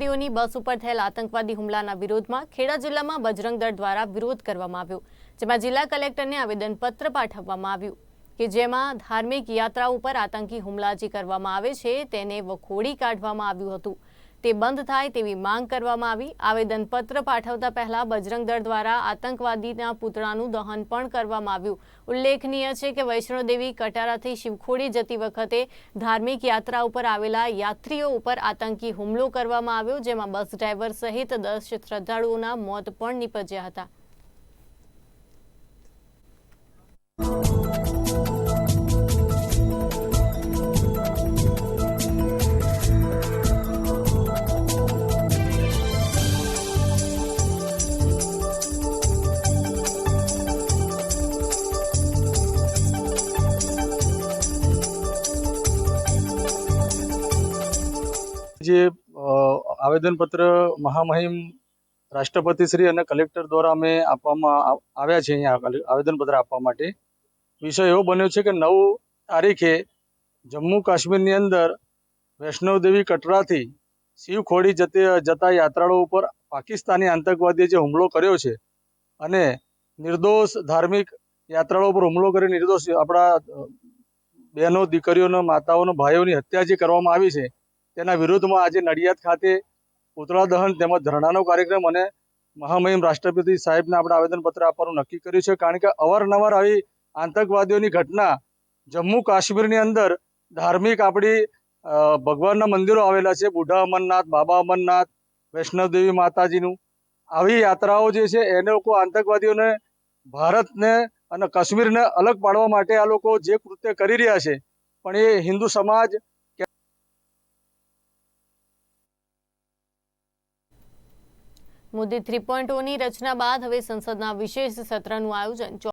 યાત્રીઓની બસ ઉપર થયેલા આતંકવાદી હુમલાના વિરોધમાં ખેડા જિલ્લામાં બજરંગ દળ દ્વારા વિરોધ કરવામાં આવ્યો, જેમાં જિલ્લા કલેક્ટરને આવેદનપત્ર પાઠવવામાં આવ્યું કે જેમાં ધાર્મિક યાત્રા ઉપર આતંકી હુમલા જે કરવામાં આવે છે તેને વખોડી કાઢવામાં આવ્યું હતું. તે બંધ થાય તેવી માંગ કરવામાં આવી. આવેદનપત્ર પાઠવતા પહેલા બજરંગ દળ દ્વારા આતંકવાદીના પુતળાનું દહન પણ કરવામાં આવ્યું. ઉલ્લેખનીય છે કે વૈષ્ણોદેવી કટારાથી શિવખોડી જતી વખતે ધાર્મિક યાત્રા ઉપર આવેલા યાત્રીઓ ઉપર આતંકી હુમલો કરવામાં આવ્યો, જેમાં બસ ડ્રાઈવર સહિત દસ શ્રદ્ધાળુઓના મોત પણ નીપજ્યા હતા. જે આવેદનપત્ર મહામહિમ રાષ્ટ્રપતિશ્રી અને કલેક્ટર દ્વારા અમે આપવામાં આવ- આવ્યા છે અહીંયા આવેદનપત્ર આપવા માટે. વિષય એવો બન્યો છે કે નવ તારીખે જમ્મુ કાશ્મીરની અંદર વૈષ્ણવદેવી કટરાથી શિવખોડી જતે, જતા યાત્રાળુઓ ઉપર પાકિસ્તાની આતંકવાદીએ જે હુમલો કર્યો છે અને નિર્દોષ ધાર્મિક યાત્રાળુઓ પર હુમલો કરી નિર્દોષ આપણા બહેનો, દીકરીઓનો, માતાઓનો, ભાઈઓની હત્યા જે કરવામાં આવી છે તેના વિરોધમાં આજે નડિયાદ ખાતે પુતળા દહન તેમજ ધરણાનો કાર્યક્રમ અને મહામહિમ રાષ્ટ્રપતિ સાહેબને આપણે આવેદનપત્ર આપવાનું નક્કી કર્યું છે. કારણ કે અવારનવાર આવી આતંકવાદીઓની ઘટના જમ્મુ કાશ્મીરની અંદર ધાર્મિક આપણી ભગવાનના મંદિરો આવેલા છે. બુઢા અમરનાથ, બાબા અમરનાથ, વૈષ્ણવદેવી માતાજીનું. આવી યાત્રાઓ જે છે એને લોકો આતંકવાદીઓને ભારતને અને કાશ્મીરને અલગ પાડવા માટે આ લોકો જે કૃત્ય કરી રહ્યા છે, પણ એ હિન્દુ સમાજ મોદી થ્રી પોઈન્ટ ઓની રચના બાદ હવે સંસદના વિશેષ સત્રનું આયોજન.